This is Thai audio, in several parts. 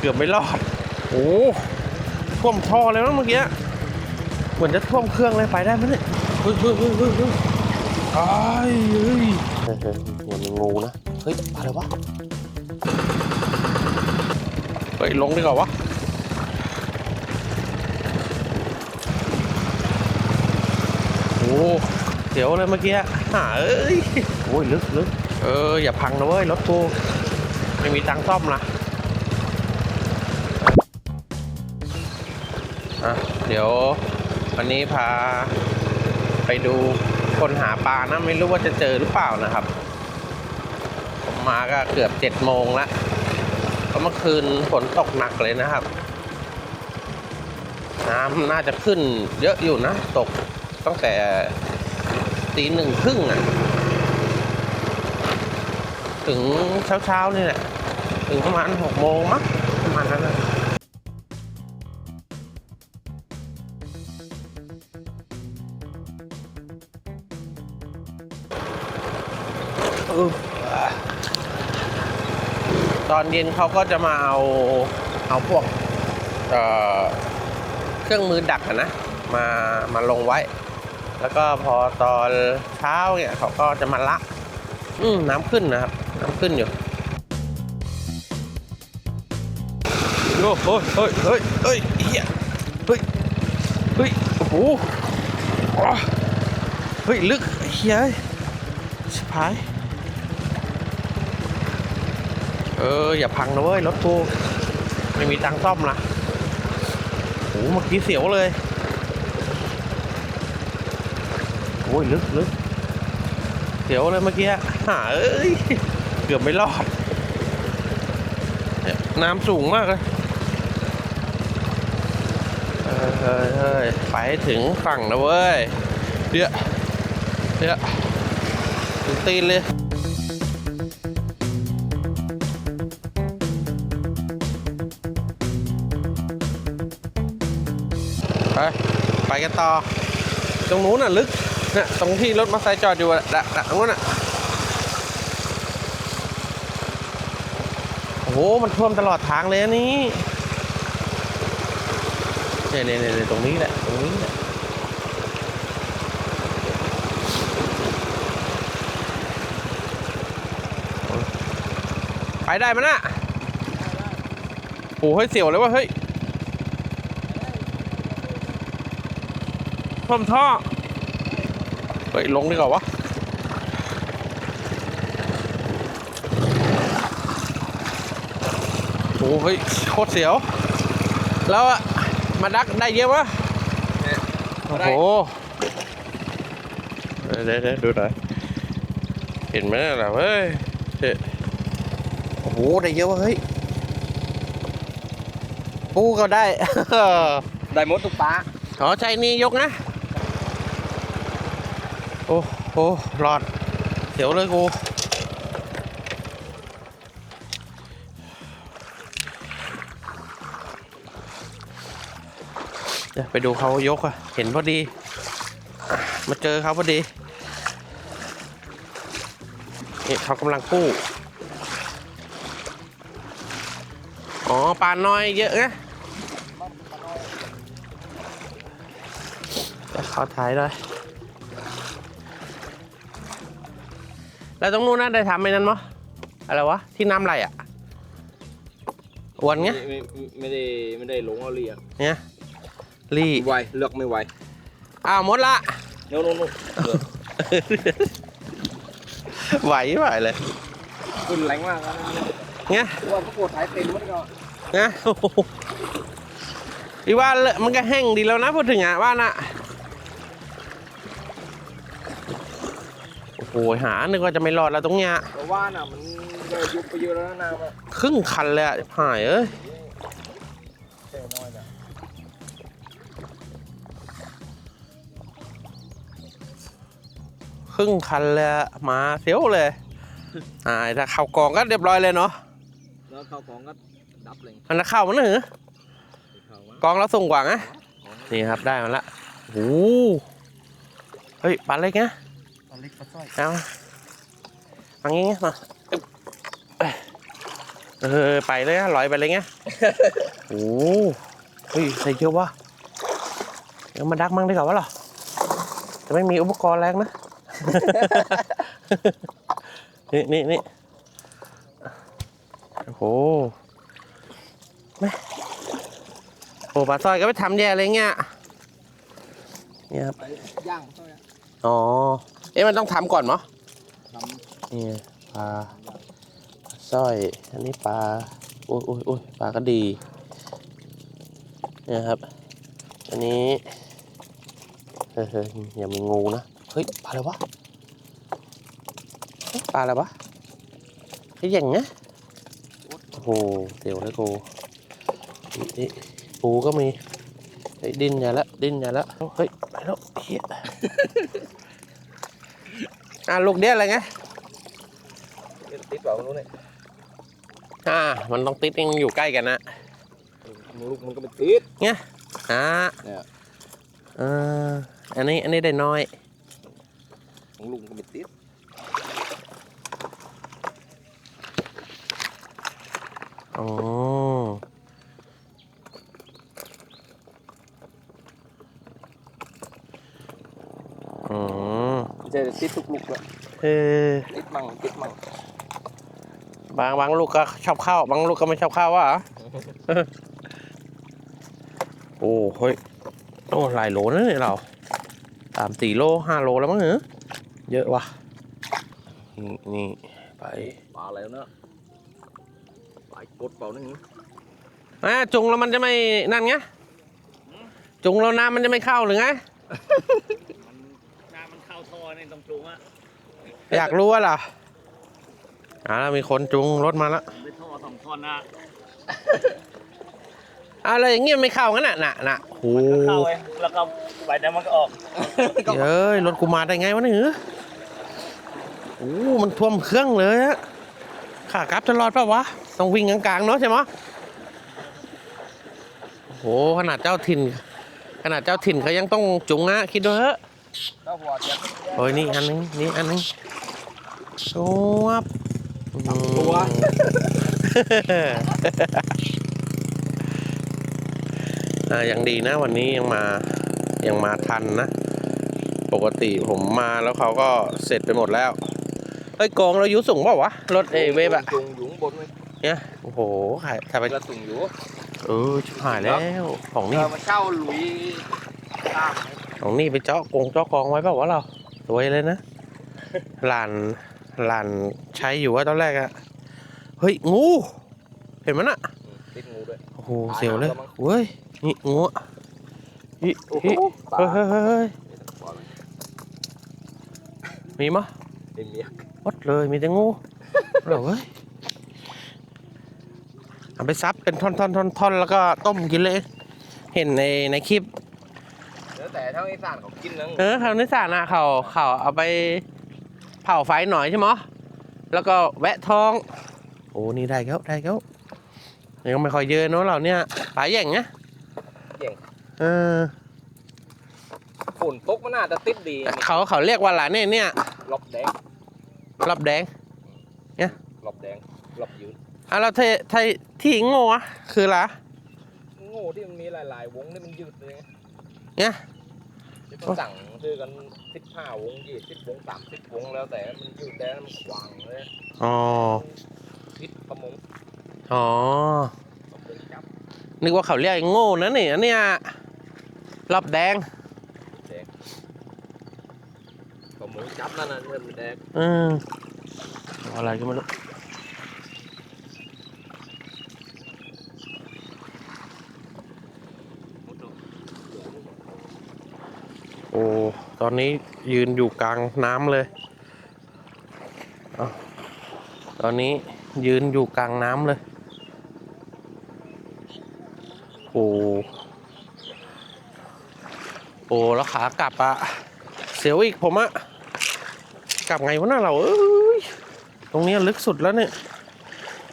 เกือบไม่รอด โอ้ท่วมท่อเลยมั้งเมื่อกี้ เหมือนจะท่วมเครื่องเลยไปได้ไหมเนี่ยเฮ้ยเฮ้ยเฮ้ยเฮ้ยเฮ้ยอ้ายเฮ้ยเฮ้ยเฮ้ยอย่ามีงูนะ เฮ้ยอะไรวะ เฮ้ยลงดีกว่าวะ โอ้เสียวเลยเมื่อกี้หาเอ้ย โอ้ยลึกลึกเอออย่าพังนะเว้ยรถกูไม่มีตังค์ซ่อมนะ อะเดี๋ยววันนี้พาไปดูคนหาปลานะไม่รู้ว่าจะเจอหรือเปล่านะครับ ผมมาก็เกือบเจ็ดโมงล้วก็เมื่อคืนฝนตกหนักเลยนะครับ น้ำน่าจะขึ้นเยอะอยู่นะ ตกตั้งแต่ตีหนึ่งครึ่งอะ ถึงเช้าเช้าๆนี่แหละ ถึงประมาณหกโมงมั้งประมาณนั้นนะ เย็นเขาก็จะมาเอาเอาพวกเเครื่องมือดักอะนะมามาลงไว้ แล้วก็พอตอนเช้าเนี่ยเขาก็จะมาละ อืมน้ำขึ้นนะครับ น้ำขึ้นอยู่โอ้โหเฮ้ยเฮ้ยเฮ้ยเฮียเฮ้ยเฮ้ยโอ้โหเฮ้ย ลึกเฮียเอ้ยชิบหาย เออ อย่าพังนะเว้ย รถกูไม่มีตังค์ซ่อมนะโอ้โหเมื่อกี้เสียวเลย โอ้ย ลึกลึกเดี๋ยวเลยเมื่อกี้หาเอ้ย เกือบไม่รอด น้ำสูงมากเลยเฮ้ยเฮ้ยไปถึงฝั่งนะเว้ยเดี๋ยวเดี๋ยวตีนเลย ไปกันต่อ ตรงนู้นน่ะลึกเนี่ยตรงที่รถมอเตอร์ไซค์จอดอยู่อะดะดะตรงนู้นน่ะโอ้โหมันท่วมตลอดทางเลยอันนี้เนี่ยเนี่ยเนี่ยตรงนี้แหละตรงนี้แหละไปได้มั้ยน่ะโอ้โหเฮ้ยเสียวเลยว่ะเฮ้ย ท่วมท่อ เฮ้ย ลงดีกว่าวะโอ้เฮ้ยโคตรเสียว แล้วอะมาดักได้เยอะวะโอ้โหเดี๋ยวเดี๋ยวดูหน่อยเห็นไหมล่ะเฮ้ยเฮ้ยโอ้โหได้เยอะวะเฮ้ยปูก็ได้ ได้หมดทุกปลาอ๋อใจนี่ยกนะโอ้หรอดเสียวเลยกูเดี๋ยวไปดูเขายกอะเห็นพอดี มาเจอเขาพอดีนี่เขากำลังกู้ อ๋อปลาน้อยเยอะนะจะขอถ่ายด้วย แล้วตรงนู้นน่าได้ทำไอ้นั้นมั้ยอะไรวะที่น้ำไหลอะอวนเงี้ยไม่ไม่ไม่ได้ไม่ได้หลงเอาเรียกเนี่ยรีบไวเลือกไม่ไวอ้าวหมดละโน่นโน่นโน่นไหวไหวเลยขึ้นแรงมากนะเนี่ยว่าพวกกดสายเต็มหมดก็นะโอ้โหอีว่าเลอะมันก็แห้งดีแล้วนะพูดถึงอะว่าน่ะ โอ้โหหานึกว่าจะไม่รอดแล้วตรงเนี้ยแต่ว่าน่ะมันได้ยุบไปเยอะแล้วนะน้ำอะครึ่งคันเลยอะหายเอ้ยแค่น้อยน่ะครึ่งคันเลยอะมาเสียวเลยอ่าถ้าเข้ากองก็เรียบร้อยเลยเนาะแล้วเข้าของก็ดับเลยมันจะเข้ามันเหรอเข้าวะกองเราส่งกว่านะนี่ครับได้มาละโอ้โหเฮ้ยปลาเล็กนะตอน เล็กปลาสร้อยเอามาฟังงี้มาเออไปเลยอะลอยไปเลยไงโอ้เฮ้ยใส่เยอะวะเดี๋ยวมาดักมั่งดีกว่าวะหรอจะไม่มีอุปกรณ์แรงนะนี่นี่นี่โอ้โหแม่โอ้ปลาซอยก็ไปทำแย่เลยเงี้ยเนี่ยครับย่างเขาเนี่ยอ๋อ อ๊ะมันต้องทำก่อนมั้งทนี่ปลาปลาสร้อย อันนี้ปลาโอ้ยโอ้ยโอ้ยปลาก็ดีเนี่ยครับ อันนี้เฮ้ยเฮ้ยอย่ามีงูนะ เฮ้ยปลาอะไรวะเฮ้ยปลาอะไรวะไอ้ยอย่างเงี้ยโอ้โหเดี๋ยวเลยกูนี่นี่ปูก็มีเฮ้ยดิ้นอย่าละดิ้นอย่าละเฮ้ยไปแล้วเฮีย อะลูกเดียวอะไรไงำติดเปล่าไม่รู้เนี่ยอ่า มันต้องติดเองอยู่ใกล้กันนะลูกมันก็ไปติดอ่าเนี่ยเอออันนี้อันนี้ได้น้อยของลุงก็ไปติดอ๋ออ๋อ ไม่ใช่ ติดทุกลูกเลยเออติดมั่งติดมั่งบางบางลูกก็ชอบเข้าบางลูกก็ไม่ชอบเข้าวะโอ้เฮ้ยโอ้หลายโลนะเนี่ยเราสามสี่โลห้าโลแล้วมั้งเหรอเยอะว่ะนี่นี่ไปปลาอะไรวะเนอะปลายกดเปล่านี่อะจุงแล้วมันจะไม่นั่นไงจุงแล้วน้ำมันจะไม่เข้าหรือไงน้ำมัน เข้าท่อในตรงจุงอะอยากรู้ว่าเหรออ่ามีคนจุงรถมาแล้วไปท่อสองท่อนนะอะไรอย่างเงี้ยไม่เข้างั้นน่ะน่ะน่ะโอ้เข้าไปแล้วก็ไปแล้วมันก็ออกเย้ยรถกูมาได้ไงวะเนี่ยโอ้มันท่วมเครื่องเลยอะขากลับจะรอดปะวะต้องวิ่งกลางๆเนาะใช่ไหมะโอ้โหขนาดเจ้าถิ่น ขนาดเจ้าถิ่นเขายังต้องจุงอะคิดดูเถอะถ้าหัวจะ โอ้ยนี่อันนึงนี่อันนึงสวบตัวอ่ายังดีนะวันนี้ยังมายังมาทันนะ ปกติผมมาแล้วเขาก็เสร็จไปหมดแล้วเฮ้ยกองเราอยุสูงเปล่าวะ รถเอเวฟอะจุงอยู่ข้างบนเลยเนี่ย โอ้โหขายขายไปกระตุงอยู่เออชิบหายแล้ว ของเอนี่อมันเช่าหลุยตาม ของนี่ไปเจาะกงเจาะกองไว้เปล่าวะเราสวยเลยนะหลานหลานใช้อยู่ว่าตอนแรกอะเฮ้ยงู เห็นมันอะติดงูด้วยโอ้โหเสียวเลยเว้ยนี่งูอะฮิโอ้โหฮิปลาเฮ้ยเฮ้ยเฮ้ยปลาอะไรมีมะเป็นเมียหมดเลยมีแต่งูเหรอเว้ยเอาไปซับเป็นท่อนท่อนท่อนท่อนแล้วก็ต้มกินเลย เห็นในในคลิป แล้วแต่ทั้งอีสานเขากินนะเออเขาในสานะเขาเขาเอาไปเผาไฟหน่อยใช่ไหมะแล้วก็แวะท้อง โอ้นี่ได้แล้วได้แล้วยังไม่ค่อยเยอะเนอะเราเนี่ยปลาแย่งเนี่ยแย่ง เออฝนตกมันน่าจะติดดีเขาเขาเรียกว่าอะไรเนี่ยเนี่ยรอบแดงรอบแดงรอบแดงรอบยืน อะเราเทไทยที่โง่อะคืออะไร โง่ที่มันมีหลาย ๆ วงนี่มันยืดเลยไงเนี่ย ที่เขาสั่งซื้อกันสิบห้าวงยี่สิบวงสามสิบวงแล้วแต่มันยืดได้มันขวางเลยอ๋อพิษประมงอ๋อประมงจับนึกว่าเขาเรียกไอ้โง่นะนี่อันเนี่ยรอบแดงแดงประมงจับนั่นน่ะเริ่มแดงอืมอะไรก็ไม่รู้ โอ้ตอนนี้ยืนอยู่กลางน้ำเลยอตอนนี้ยืนอยู่กลางน้ำเลยโอ้โอ้แล้วขากลับอะเสียวอีกผมอะกลับไงวะน่าเราเอ้ยตรงเนี้ยลึกสุดแล้วเนี่ย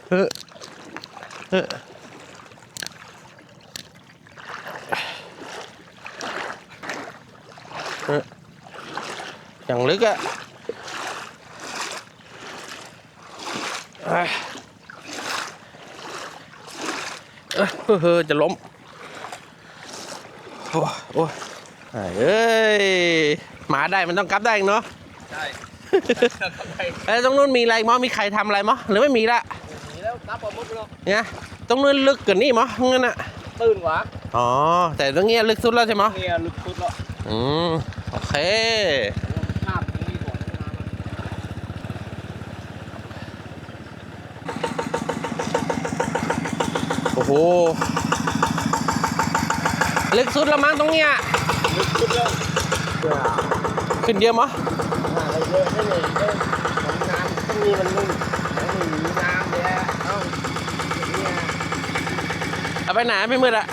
เออเออ อออย่างลึกอะอะเอ้ยเฮ้ยจะล้ม โอ้ยโอ้ยเอ้ยหมาได้มันต้องกลับได้เองเนาะใช่เอ้ยตรงนู้นมีอะไรมั้งมีใครทำอะไรมั้งหรือไม่มีละนี่แล้วนับประมุกแล้วเนี่ยตรงนู้นลึกกว่านี้มั้งงั้นอะตื่นกว่าอ๋อแต่ตรงเนี้ยลึกสุดแล้วใช่มั้ยเนี่ยลึกสุดแล้ว อืมโอเคภาพนี้ก่อนนะโอ้โหลึกสุดแล้วมั้งตรงเนี้ยลึกสุดแล้วขึ้นเยอะมั้ยอะไรเยอะได้เลยเยอะของน้ำต้องมีมันนุ่มต้องมีน้ำเนี่ยเอ้าเนี่ยเอาไปไหนไม่มืดอะ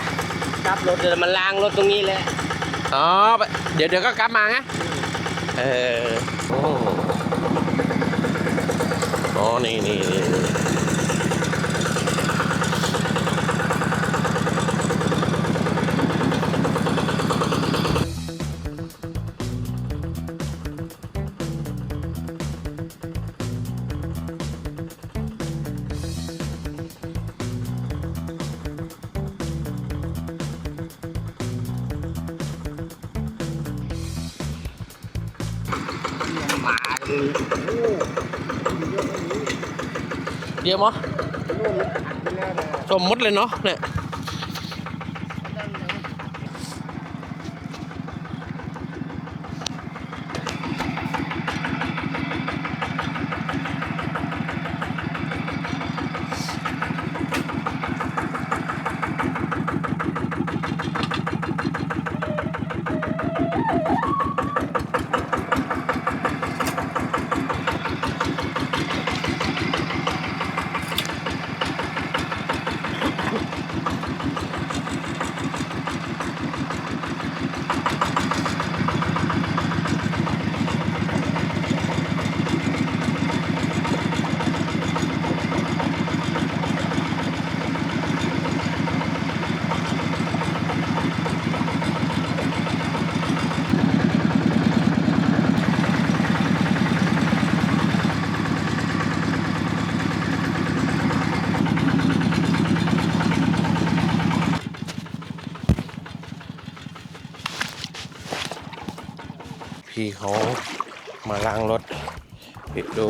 ครับรถเดี๋ยวมันล้างรถตรงนี้แหละ อ๋อ เดี๋ยวเดี๋ยวก็กลับมาไงเออ โอ้ อ๋อ นี่นี่นี่ เยอะมั้ยสมมติเลยเนาะเนี่ย พี่ เขามาล้างรถปิดดู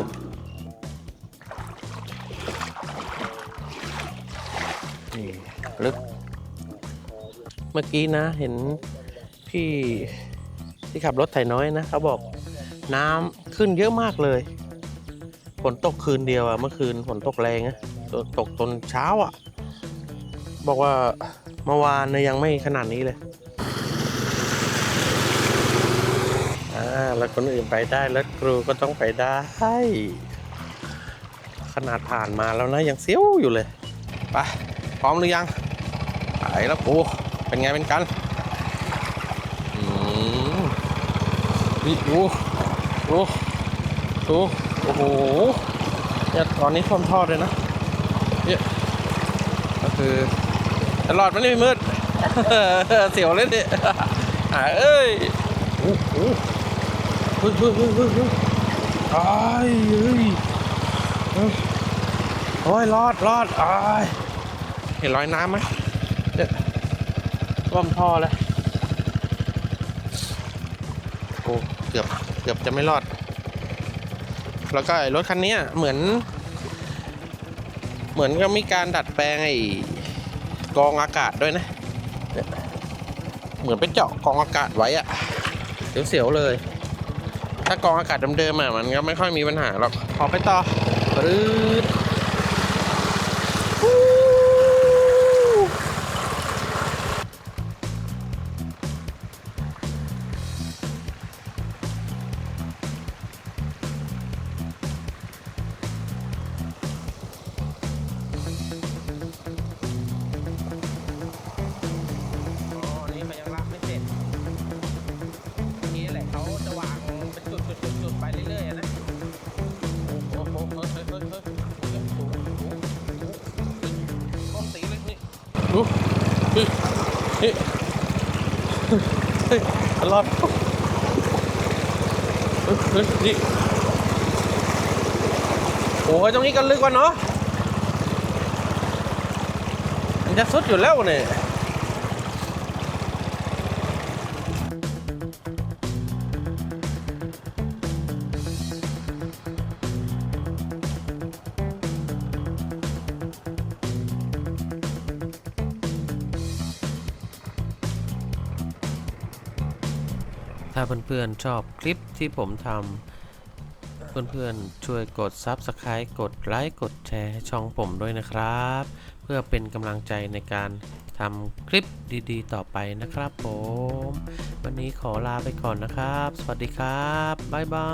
นี่ลึก เมื่อกี้นะเห็นพี่ที่ขับรถไถน้อยนะเขาบอกน้ำขึ้นเยอะมากเลยฝนตกคืนเดียวอะเมื่อคืนฝนตกแรงอะตกตอนเช้าอะบอกว่าเมื่อวานนะยังไม่ขนาดนี้เลย อ่า แล้วคนอื่นไปได้แล้วครูก็ต้องไปได้ ขนาดผ่านมาแล้วนะยังเสียวอยู่เลยไปพร้อมหรือยังไปแล้วครูเป็นไงเป็นกันอืมนี่ดูดูดูโอ้โหเนี่ยตอนนี้ท่วมท่อเลยนะเนี่ยก็คือตลอดมันไม่มืดเสียวเลยเนี่ยอ่าเอ้ยโอ้โห ฮ้ยเฮ้ยเฮ้ยเฮ้ยเฮ้ยอ้ายเฮ้ยเฮ้ยโอ้ยรอดรอดอ้ายเห็นรอยน้ำไหมเนี่ยท่วมท่อแล้วโอ้เกือบเกือบจะไม่รอด แล้วก็รถคันนี้เหมือน เหมือนก็มีการดัดแปลงไอ้กองอากาศด้วยนะเนี่ยเหมือนเป็นเจาะกองอากาศไว้อะเสียวๆเลย ถ้ากรองอากาศเดิมๆอะมันก็ไม่ค่อยมีปัญหาหรอกขอไปต่อปรืด ดูนี่นี่เฮ้ยอลอดเฮ้ยเฮ้ยนี่โอ้ยตรงนี้กันลึกกว่าเนาะอืมันจะสุดอยู่แล้วเนี่ย ถ้าเพื่อนๆชอบคลิปที่ผมทำเพื่อนๆช่วยกด Subscribe กดไลค์กดแชร์ช่องผมด้วยนะครับ เพื่อเป็นกำลังใจในการทำคลิปดีๆ ต่อไปนะครับผม วันนี้ขอลาไปก่อนนะครับ สวัสดีครับ บ๊ายบา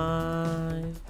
ย